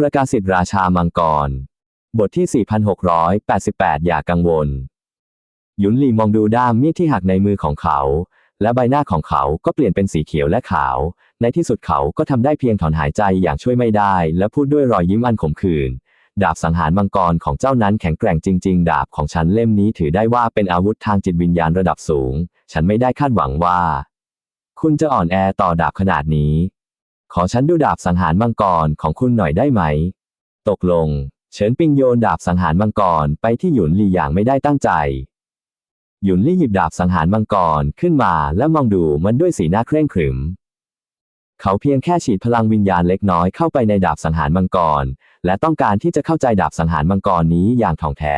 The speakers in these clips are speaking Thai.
ประกาศสิทธิราชามังกร บทที่ 4688 อย่ากังวล หยุนหลีมองดูด้ามมีดที่หักในมือของเขา และใบหน้าของเขาก็เปลี่ยนเป็นสีเขียวและขาว ในที่สุดเขาก็ทำได้เพียงถอนหายใจอย่างช่วยไม่ได้ และพูดด้วยรอยยิ้มอันขมขื่นดาบสังหารมังกรของเจ้านั้นแข็งแกร่งจริง ๆ ดาบของฉันเล่มนี้ถือได้ว่าเป็นอาวุธทางจิตวิญญาณระดับสูง ฉันไม่ได้คาดหวังว่า คุณจะอ่อนแอต่อดาบขนาดนี้ ขอฉันดูดาบสังหารมังกรของคุณหน่อยได้ไหม ตกลง เฉินปิงโยนดาบสังหารมังกรไปที่หยุนลี่อย่างไม่ได้ตั้งใจ หยุนลี่หยิบดาบสังหารมังกรขึ้นมาและมองดูมันด้วยสีหน้าเคร่งขรึม เขาเพียงแค่ฉีดพลังวิญญาณเล็กน้อยเข้าไปในดาบสังหารมังกร และต้องการที่จะเข้าใจดาบสังหารมังกรนี้อย่างถ่องแท้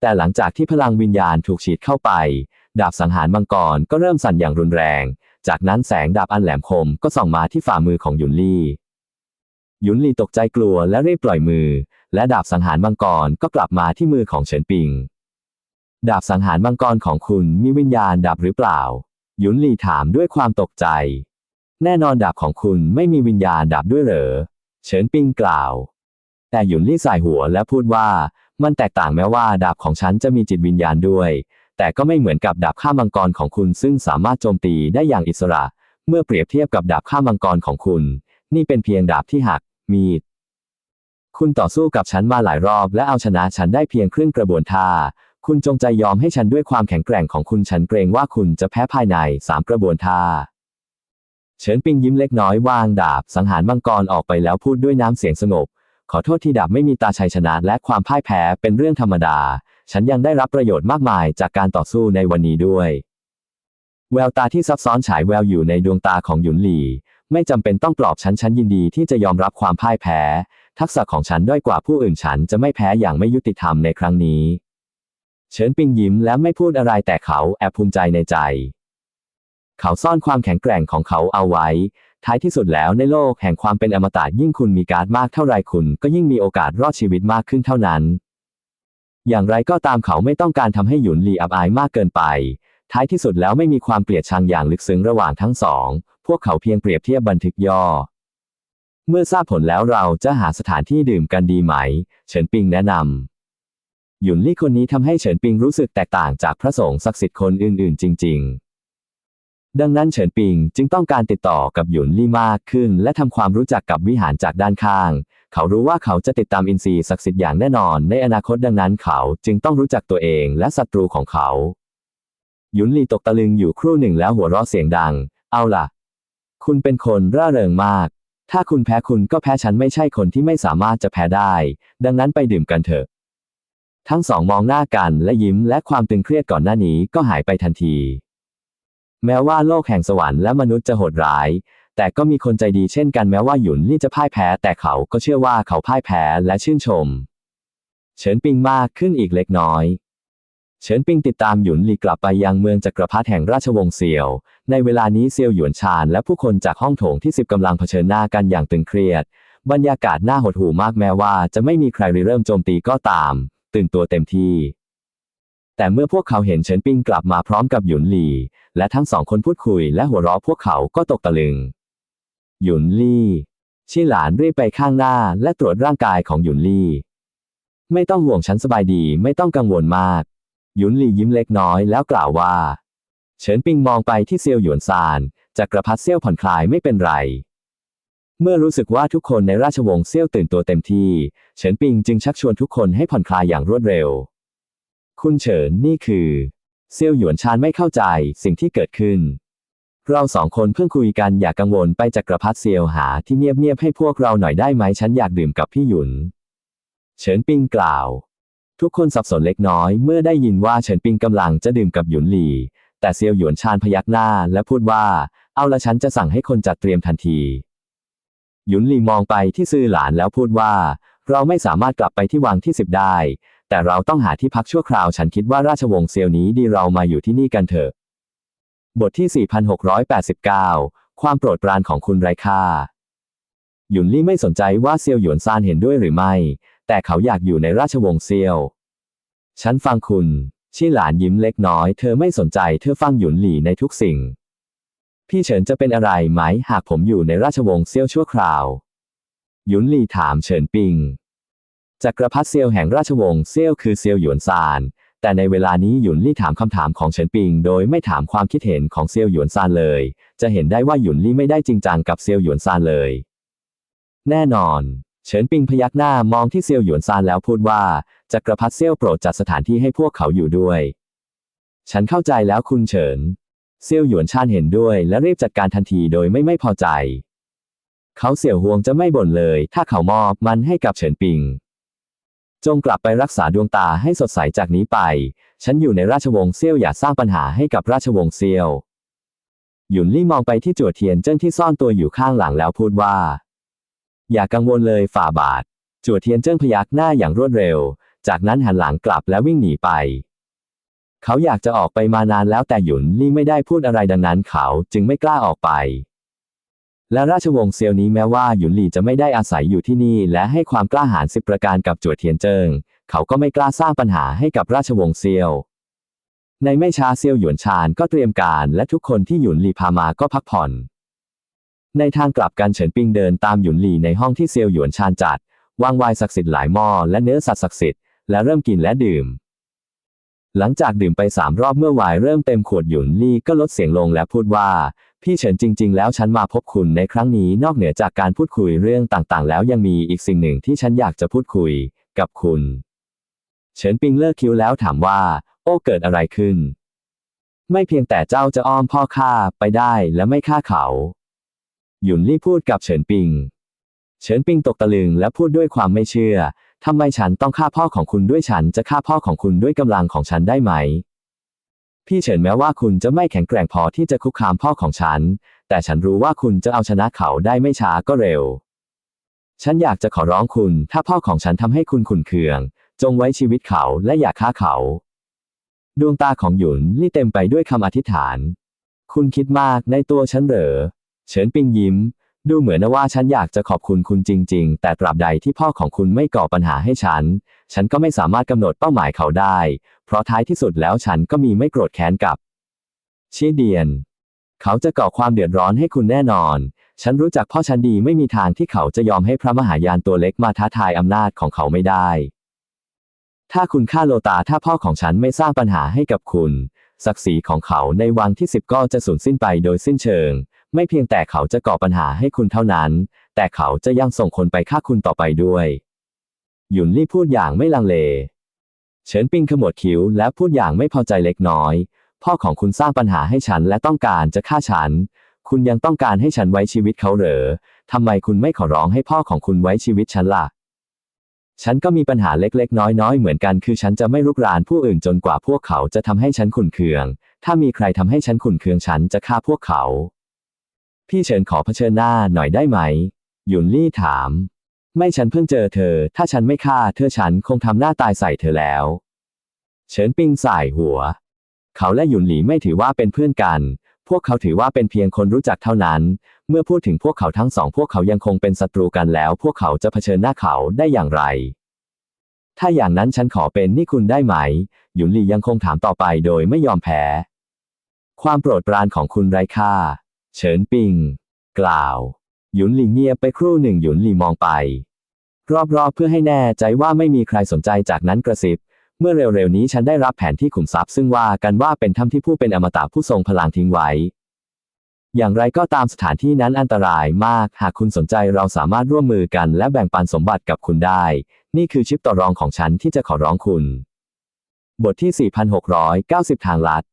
แต่หลังจากที่พลังวิญญาณถูกฉีดเข้าไป ดาบสังหารมังกรก็เริ่มสั่นอย่างรุนแรง จากนั้นแสงดาบอันแหลมคมก็ส่องมาที่ฝ่ามือของหยุนลี่หยุนลี่ตกใจกลัวและรีบปล่อยมือ และดาบสังหารมังกรก็กลับมาที่มือของเฉินปิง ดาบสังหารมังกรของคุณมีวิญญาณดับหรือเปล่าหยุนลี่ถามด้วยความตกใจ แน่นอนดาบของคุณไม่มีวิญญาณดับด้วยเหรอ เฉินปิงกล่าว แต่หยุนลี่สายหัวและพูดว่า มันแตกต่างแม้ว่าดาบของฉันจะมีจิตวิญญาณด้วย แต่ก็ไม่เหมือนกับดาบข้ามังกรของคุณซึ่งสามารถโจมตีได้อย่างอิสระ เมื่อเปรียบเทียบกับดาบข้ามังกรของคุณ นี่เป็นเพียงดาบที่หัก มีด คุณต่อสู้กับฉันมาหลายรอบ และเอาชนะฉันได้เพียงครึ่งกระบวนท่า คุณจงใจยอมให้ฉันด้วยความแข็งแกร่งของคุณฉันเกรงว่าคุณจะแพ้ภายในสามกระบวนท่าเฉินปิงยิ้มเล็กน้อยวางดาบสังหารมังกรออกไปแล้วพูดด้วยน้ำเสียงสงบ ขอโทษที่ดาบไม่มีตาชัยชนะและความพ่ายแพ้เป็นเรื่องธรรมดา ฉันยังได้รับประโยชน์มากมายจากการต่อสู้ในวันนี้ด้วย แววตาที่ซับซ้อนฉายแววอยู่ในดวงตาของหยุนหลี่ ไม่จำเป็นต้องปลอบฉันฉันยินดีที่จะยอมรับความพ่ายแพ้ ทักษะของฉันด้อยกว่าผู้อื่นฉันจะไม่แพ้อย่างไม่ยุติธรรมในครั้งนี้ เฉินปิงยิ้มและไม่พูดอะไรแต่เขาแอบภูมิใจในใจ เขาซ่อนความแข็งแกร่งของเขาเอาไว้ ท้ายที่สุดแล้วในโลกแห่งความเป็นอมตะยิ่งคุณมีการ์ดมากเท่าไรคุณก็ยิ่งมีโอกาสรอดชีวิตมากขึ้นเท่านั้น อย่างไรก็ตามเขาไม่ต้องการทำให้หยุนหลีอับอายมากเกินไป ท้ายที่สุดแล้วไม่มีความเกลียดชังอย่างลึกซึ้งระหว่างทั้งสอง พวกเขาเพียงเปรียบเทียบบันทึกย่อ เมื่อทราบผลแล้วเราจะหาสถานที่ดื่มกันดีไหม เฉินปิงแนะนำหยุนลี่คนนี้ทำให้เฉินปิงรู้สึกแตกต่างจากพระสงฆ์ศักดิ์สิทธิ์คนอื่นๆ จริง ๆดังนั้นเฉินปิงจึงต้องการติดต่อกับหยุนลี่มากขึ้น และทำความรู้จักกับวิหารจากด้านข้าง เขารู้ว่าเขาจะติดตามอินทรีย์ศักดิ์สิทธิ์อย่างแน่นอนในอนาคตดังนั้นเขาจึงต้องรู้จักตัวเองและศัตรูของเขาหยุนลีตกตะลึงอยู่ครู่หนึ่งแล้วหัวเราะเสียงดัง เอาล่ะ คุณเป็นคนร่าเริงมาก ถ้าคุณแพ้คุณก็แพ้ฉันไม่ใช่คนที่ไม่สามารถจะแพ้ได้ ดังนั้นไปดื่มกันเถอะ ทั้งสองมองหน้ากันและยิ้มและความตึงเครียดก่อนหน้านี้ก็หายไปทันที แม้ว่าโลกแห่งสวรรค์และมนุษย์จะโหดร้าย แต่ก็มีคนใจดีเช่นกันแม้ว่าหยุนลี่จะพ่ายแพ้ แต่เขาก็เชื่อว่าเขาพ่ายแพ้และชื่นชม เฉินปิงมากขึ้นอีกเล็กน้อย เฉินปิงติดตามหยุนลี่กลับไปยังเมืองจักรพรรดิแห่งราชวงศ์เซียว ในเวลานี้เซียวหยวนชานและผู้คนจากห้องโถงที่สิบกำลังเผชิญหน้ากันอย่างตึงเครียด บรรยากาศน่าหดหู่มากแม้ว่าจะไม่มีใครริเริ่มโจมตีก็ตาม ตื่นตัวเต็มที่แต่เมื่อพวกเขาเห็นเฉินปิงกลับมาพร้อมกับหยุนหลี และทั้งสองคนพูดคุยและหัวเราะพวกเขาก็ตกตะลึง หยุนลี่ชิหลานรีบไปข้างหน้าและตรวจร่างกายของหยุนลี่ ไม่ต้องห่วงฉันสบายดีไม่ต้องกังวลมาก หยุนลี่ยิ้มเล็กน้อยแล้วกล่าวว่า เฉินปิงมองไปที่เซียวหยวนซานจักรพรรดิเซี่ยวผ่อนคลายไม่เป็นไร เมื่อรู้สึกว่าทุกคนในราชวงศ์เซี่ยวตื่นตัวเต็มที่ เฉินปิงจึงชักชวนทุกคนให้ผ่อนคลายอย่างรวดเร็ว คุณเฉินนี่คือ เซี่ยวหยวนชานไม่เข้าใจสิ่งที่เกิดขึ้น เราสองคนเพิ่งคุยกันอย่ากกังวลไปจักรพรรดิเซียวหาที่เงียบๆให้พวกเราหน่อยได้ไหมฉันอยากดื่มกับพี่หยุน เฉินปิงกล่าว ทุกคนสับสนเล็กน้อยเมื่อได้ยินว่าเฉินปิงกำลังจะดื่มกับหยุนหลี่แต่เซียวหยวนชานพยักหน้าและพูดว่า เอาละฉันจะสั่งให้คนจัดเตรียมทันที หยุนหลี่มองไปที่ซื่อหลานแล้วพูดว่า เราไม่สามารถกลับไปที่วังที่สิบได้ แต่เราต้องหาที่พักชั่วคราวฉันคิดว่าราชวงศ์เซียวนี้ดีเรามาอยู่ที่นี่กันเถอะ บทที่ 4689 ความโปรดปรานของคุณไร้ค่า หยุนลี่ไม่สนใจว่าเซียวหยวนซานเห็นด้วยหรือไม่ แต่เขาอยากอยู่ในราชวงศ์เซียว ฉันฟังคุณ ชี่หลานยิ้มเล็กน้อย เธอไม่สนใจ เธอฟังหยุนหลี่ในทุกสิ่ง พี่เฉินจะเป็นอะไรไหมหากผมอยู่ในราชวงศ์เซียวชั่วคราว หยุนหลี่ถามเฉินปิง จักรพรรดิเซียวแห่งราชวงศ์เซียวคือเซียวหยวนซาน แต่ในเวลานี้หยุนลี่ถามคำถามของเฉินปิง โดยไม่ถามความคิดเห็นของเซียวหยวนซานเลย จะเห็นได้ว่าหยุนลี่ไม่ได้จริงจังกับเซียวหยวนซานเลย แน่นอน เฉินปิงพยักหน้ามองที่เซียวหยวนซานแล้วพูดว่าจักรพรรดิเซียวโปรดจัดสถานที่ให้พวกเขาอยู่ด้วย ฉันเข้าใจแล้วคุณเฉิน เซียวหยวนชานเห็นด้วยและรีบจัดการทันทีโดยไม่ไม่พอใจ เขาเสี่ยวฮวงจะไม่บ่นเลย ถ้าเขามอบมันให้กับเฉินปิง จงกลับไปรักษาดวงตาให้สดใสจากนี้ไป ฉันอยู่ในราชวงศ์เซี่ยวอย่าสร้างปัญหาให้กับราชวงศ์เซี่ยว หยุนลี่มองไปที่จั่วเทียนเจิ้นที่ซ่อนตัวอยู่ข้างหลังแล้วพูดว่า อย่ากังวลเลยฝ่าบาท จั่วเทียนเจิ้นพยักหน้าอย่างรวดเร็ว จากนั้นหันหลังกลับและวิ่งหนีไป เขาอยากจะออกไปมานานแล้วแต่หยุนลี่ไม่ได้พูดอะไรดังนั้นเขาจึงไม่กล้าออกไป และราชวงศ์เซียวนี้แม้ว่าหยุนหลี่จะไม่ได้อาศัยอยู่ที่นี่ และให้ความกล้าหาญสิบประการกับจั่วเทียนเจิง เขาก็ไม่กล้าสร้างปัญหาให้กับราชวงศ์เซียว ในไม่ช้าเซียวหยวนชานก็เตรียมการและทุกคนที่หยุนหลี่พามาก็พักผ่อน ในทางกลับกันเฉินปิงเดินตามหยุนหลี่ในห้องที่เซียวหยวนชานจัด วางไวน์ศักดิ์สิทธิ์หลายหม้อและเนื้อสัตว์ศักดิ์สิทธิ์และเริ่มกินและดื่ม หลังจากดื่มไปสามรอบเมื่อไวน์เริ่มเต็มขวดหยุนลี่ก็ลดเสียงลงและพูดว่า พี่เฉินจริง ๆ แล้วฉันมาพบคุณในครั้งนี้นอกเหนือจากการพูดคุยเรื่องต่างๆ แล้วยังมีอีกสิ่งหนึ่งที่ฉันอยากจะพูดคุยกับคุณ เฉินปิงเลิกคิ้วแล้วถามว่า โอ้เกิดอะไรขึ้น ไม่เพียงแต่เจ้าจะอ้อมพ่อข้าไปได้และไม่ฆ่าเขา หยุนลี่พูดกับเฉินปิง เฉินปิงตกตะลึงและพูดด้วยความไม่เชื่อทำไมฉันต้องฆ่าพ่อของคุณด้วยฉันจะฆ่าพ่อของคุณด้วยกำลังของฉันได้ไหม พี่เฉินแม้ว่าคุณจะไม่แข็งแกร่งพอที่จะคุกคามพ่อของฉัน แต่ฉันรู้ว่าคุณจะเอาชนะเขาได้ไม่ช้าก็เร็ว ฉันอยากจะขอร้องคุณ ถ้าพ่อของฉันทำให้คุณขุนเคือง จงไว้ชีวิตเขาและอย่าฆ่าเขา ดวงตาของหยุนลี่เต็มไปด้วยคำอธิษฐาน คุณคิดมากในตัวฉันเหรอ เฉินปิงยิ้ม ดูเหมือนว่าฉันอยากจะขอบคุณคุณจริง ๆ แต่ตราบใดที่พ่อของคุณไม่ก่อปัญหาให้ฉัน ฉันก็ไม่สามารถกำหนดเป้าหมายเขาได้ เพราะท้ายที่สุดแล้วฉันก็มีไม่โกรธแค้นกับชีเดียน เขาจะก่อความเดือดร้อนให้คุณแน่นอน ฉันรู้จักพ่อฉันดีไม่มีทางที่เขาจะยอมให้พระมหายานตัวเล็กมาท้าทายอำนาจของเขาไม่ได้ ถ้าคุณฆ่าโลตาถ้าพ่อของฉันไม่สร้างปัญหาให้กับคุณ ศักดิ์ศรีของเขาในวังที่สิบก็จะสูญสิ้นไปโดยสิ้นเชิง ไม่เพียงแต่เขาจะก่อปัญหาให้คุณเท่านั้น แต่เขาจะยังส่งคนไปฆ่าคุณต่อไปด้วย หยุนลี่พูดอย่างไม่ลังเล เฉินปิงขมวดคิ้วและพูดอย่างไม่พอใจเล็กน้อย พ่อของคุณสร้างปัญหาให้ฉันและต้องการจะฆ่าฉัน คุณยังต้องการให้ฉันไว้ชีวิตเขาเหรอทำไมคุณไม่ขอร้องให้พ่อของคุณไว้ชีวิตฉันล่ะ ฉันก็มีปัญหาเล็กๆ น้อยๆ เหมือนกัน คือฉันจะไม่รุกรานผู้อื่นจนกว่าพวกเขาจะทำให้ฉันขุนเคือง ถ้ามีใครทำให้ฉันขุนเคืองฉันจะฆ่าพวกเขา พี่เฉินขอเผชิญหน้าหน่อยได้ไหม หยุนลี่ถาม ไม่ฉันเพิ่งเจอเธอ ถ้าฉันไม่ฆ่าเธอฉันคงทำหน้าตายใส่เธอแล้ว เฉินปิงสายหัว เขาและหยุนหลีไม่ถือว่าเป็นเพื่อนกัน พวกเขาถือว่าเป็นเพียงคนรู้จักเท่านั้น เมื่อพูดถึงพวกเขาทั้งสอง พวกเขายังคงเป็นศัตรูกันแล้ว พวกเขาจะเผชิญหน้าเขาได้อย่างไร ถ้าอย่างนั้นฉันขอเป็นนี่คุณได้ไหม หยุนหลียังคงถามต่อไปโดยไม่ยอมแพ้ ความโปรดปรานของคุณไร้ค่า เฉินปิง กล่าว หยุนหลีเงียบไปครู่หนึ่งหยุนหลีมองไป รอบๆเพื่อให้แน่ใจว่าไม่มีใครสนใจจากนั้นกระซิบ เมื่อเร็วๆนี้ฉันได้รับแผนที่ขุมทรัพย์ซึ่งว่ากันว่าเป็นถ้ำที่ผู้เป็นอมตะผู้ทรงพลังทิ้งไว้ อย่างไรก็ตามสถานที่นั้นอันตรายมาก หากคุณสนใจเราสามารถร่วมมือกันและแบ่งปันสมบัติกับคุณได้ นี่คือชิปต่อรองของฉันที่จะขอร้องคุณ บทที่ 4690 ทางลัด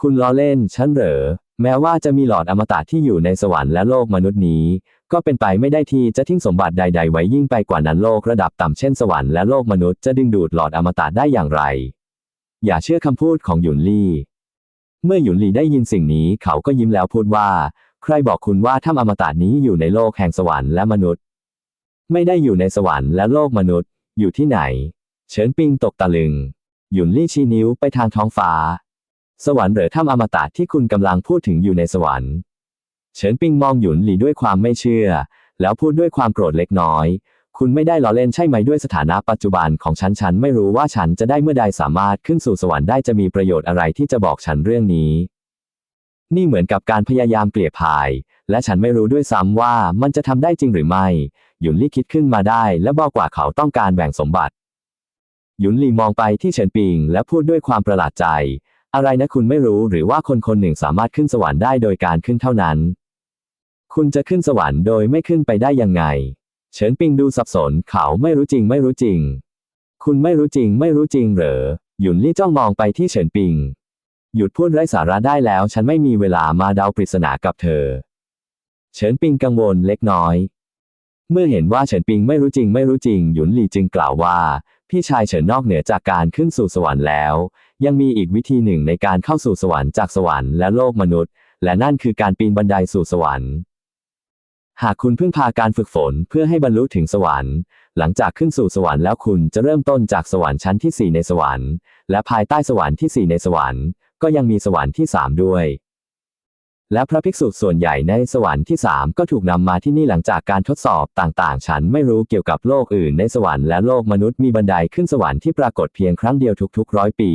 คุณล้อเล่นฉันเหรอ แม้ว่าจะมีหลอดอมตะที่อยู่ในสวรรค์และโลกมนุษย์นี้ ก็เป็นไปไม่ได้ที่จะทิ้งสมบัติใด ๆ ไว้ยิ่งไปกว่านั้นโลกระดับต่ำเช่นสวรรค์และโลกมนุษย์จะดึงดูดหลอดอมตะได้อย่างไร อย่าเชื่อคำพูดของหยุนลี่ เมื่อหยุนลี่ได้ยินสิ่งนี้เขาก็ยิ้มแล้วพูดว่า ใครบอกคุณว่าถ้ำอมตะนี้อยู่ในโลกแห่งสวรรค์และมนุษย์ ไม่ได้อยู่ในสวรรค์และโลกมนุษย์ อยู่ที่ไหน เฉินปิงตกตะลึง หยุนลี่ชี้นิ้วไปทางท้องฟ้า สวรรค์หรือถ้ำอมตะที่คุณกำลังพูดถึงอยู่ในสวรรค์เฉินปิงมองหยุนหลี่ด้วยความไม่เชื่อ แล้วพูดด้วยความโกรธเล็กน้อย คุณไม่ได้ล้อเล่นใช่ไหมด้วยสถานะปัจจุบันของฉันฉันไม่รู้ว่าฉันจะได้เมื่อใดสามารถขึ้นสู่สวรรค์ได้จะมีประโยชน์อะไรที่จะบอกฉันเรื่องนี้ นี่เหมือนกับการพยายามเกลี่ยพาย และฉันไม่รู้ด้วยซ้ำว่ามันจะทำได้จริงหรือไม่ หยุนลี่คิดขึ้นมาได้ และบอกว่าเขาต้องการแบ่งสมบัติ หยุนลี่มองไปที่เฉินปิง และพูดด้วยความประหลาดใจ อะไรนะคุณไม่รู้หรือว่าคนคนหนึ่งสามารถขึ้นสวรรค์ได้โดยการขึ้นเท่านั้น คุณจะขึ้นสวรรค์โดยไม่ขึ้นไปได้ยังไง เฉินปิงดูสับสนเขาไม่รู้จริงไม่รู้จริง คุณไม่รู้จริงไม่รู้จริงเหรอ หยุนลี่จ้องมองไปที่เฉินปิง หยุดพูดไร้สาระได้แล้ว ฉันไม่มีเวลามาเดาปริศนากับเธอ เฉินปิงกังวลเล็กน้อย เมื่อเห็นว่าเฉินปิงไม่รู้จริงไม่รู้จริง หยุนลี่จึงกล่าวว่า พี่ชายเฉินนอกเหนือจากการขึ้นสู่สวรรค์แล้ว ยังมีอีกวิธีหนึ่งในการเข้าสู่สวรรค์จากสวรรค์และโลกมนุษย์ และนั่นคือการปีนบันไดสู่สวรรค์ หากคุณเพึ่งพาการฝึกฝนเพื่อให้บรรลุถึงสวรรค์ หลังจากขึ้นสู่สวรรค์แล้วคุณจะเริ่มต้นจากสวรรค์ชั้นที่สี่ในสวรรค์ และภายใต้สวรรค์ที่สี่ในสวรรค์ ก็ยังมีสวรรค์ที่สามด้วย และพระภิกษุส่วนใหญ่ในสวรรค์ที่สามก็ถูกนำมาที่นี่หลังจากการทดสอบต่างๆ ฉันไม่รู้เกี่ยวกับโลกอื่นในสวรรค์และโลกมนุษย์มีบันไดขึ้นสวรรค์ที่ปรากฏเพียงครั้งเดียวทุกๆร้อยปี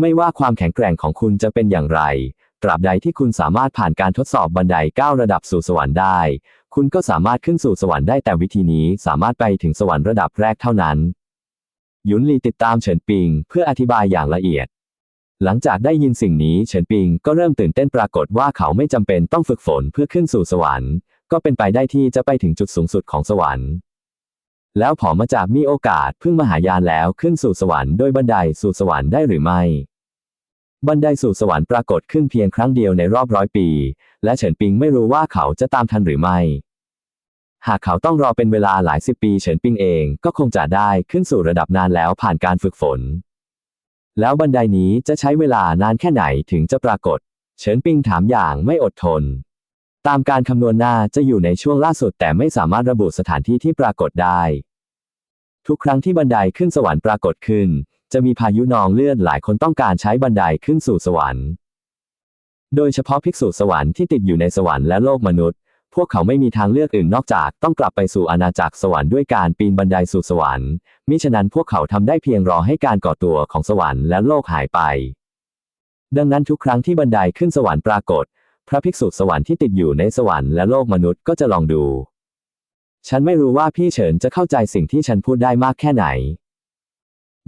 ไม่ว่าความแข็งแกร่งของคุณจะเป็นอย่างไร ตราบใดที่คุณสามารถผ่านการทดสอบบันไดก้าระดับสู่สวรรค์ได้ คุณก็สามารถขึ้นสู่สวรรค์ได้แต่วิธีนี้สามารถไปถึงสวรรค์ระดับแรกเท่านั้น ยุนลีติดตามเฉินปิง เพื่ออธิบายอย่างละเอียด หลังจากได้ยินสิ่งนี้เฉินปิงก็เริ่มตื่นเต้นปรากฏว่าเขาไม่จำเป็นต้องฝึกฝนเพื่อขึ้นสู่สวรรค์ ก็เป็นไปได้ที่จะไปถึงจุดสูงสุดของสวรรค์ แล้วผอมาจากมีโอกาสพึ่งมหายานแล้วขึ้นสู่สวรรค์โดยบันไดสู่สวรรค์ได้หรือไม่ บันไดสู่สวรรค์ปรากฏขึ้นเพียงครั้งเดียวในรอบร้อยปี และเฉินปิงไม่รู้ว่าเขาจะตามทันหรือไม่ หากเขาต้องรอเป็นเวลาหลายสิบปีเฉินปิงเองก็คงจะได้ขึ้นสู่ระดับนานแล้วผ่านการฝึกฝน แล้วบันไดนี้จะใช้เวลานานแค่ไหนถึงจะปรากฏ เฉินปิงถามอย่างไม่อดทน ตามการคำนวณหน้าจะอยู่ในช่วงล่าสุดแต่ไม่สามารถระบุสถานที่ที่ปรากฏได้ ทุกครั้งที่บันไดขึ้นสวรรค์ปรากฏขึ้น จะมีพายุนองเลือดหลายคนต้องการใช้บันไดขึ้นสู่สวรรค์ โดยเฉพาะภิกษุสวรรค์ที่ติดอยู่ในสวรรค์และโลกมนุษย์ พวกเขาไม่มีทางเลือกอื่นนอกจากต้องกลับไปสู่อาณาจักรสวรรค์ด้วยการปีนบันไดสู่สวรรค์ มิฉะนั้นพวกเขาทำได้เพียงรอให้การก่อตัวของสวรรค์และโลกหายไป ดังนั้นทุกครั้งที่บันไดขึ้นสวรรค์ปรากฏ พระภิกษุสวรรค์ที่ติดอยู่ในสวรรค์และโลกมนุษย์ก็จะลองดู ฉันไม่รู้ว่าพี่เฉินจะเข้าใจสิ่งที่ฉันพูดได้มากแค่ไหน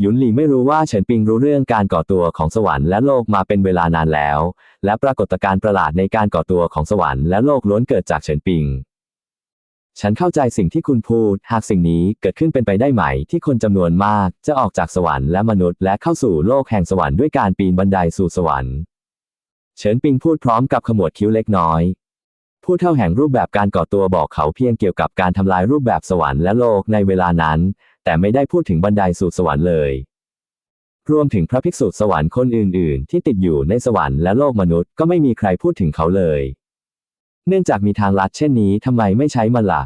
หยุนหลีไม่รู้ว่าเฉินปิงรู้เรื่องการก่อตัวของสวรรค์และโลกมาเป็นเวลานานแล้ว และปรากฏการณ์ประหลาดในการก่อตัวของสวรรค์และโลกล้วนเกิดจากเฉินปิง ฉันเข้าใจสิ่งที่คุณพูด หากสิ่งนี้เกิดขึ้นเป็นไปได้ไหม ที่คนจำนวนมาก จะออกจากสวรรค์และมนุษย์และเข้าสู่โลกแห่งสวรรค์ด้วยการปีนบันไดสู่สวรรค์ เฉินปิงพูดพร้อมกับขมวดคิ้วเล็กน้อย ผู้เท่าแห่งรูปแบบการก่อตัวบอกเขาเพียงเกี่ยวกับการทำลายรูปแบบสวรรค์และโลกในเวลานั้น แต่ไม่ได้พูดถึงบันไดสู่สวรรค์เลย รวมถึงพระภิกษุสวรรค์คนอื่น ๆ ที่ติดอยู่ในสวรรค์และโลกมนุษย์ก็ไม่มีใครพูดถึงเขาเลย เนื่องจากมีทางลัดเช่นนี้ทำไมไม่ใช้มันล่ะ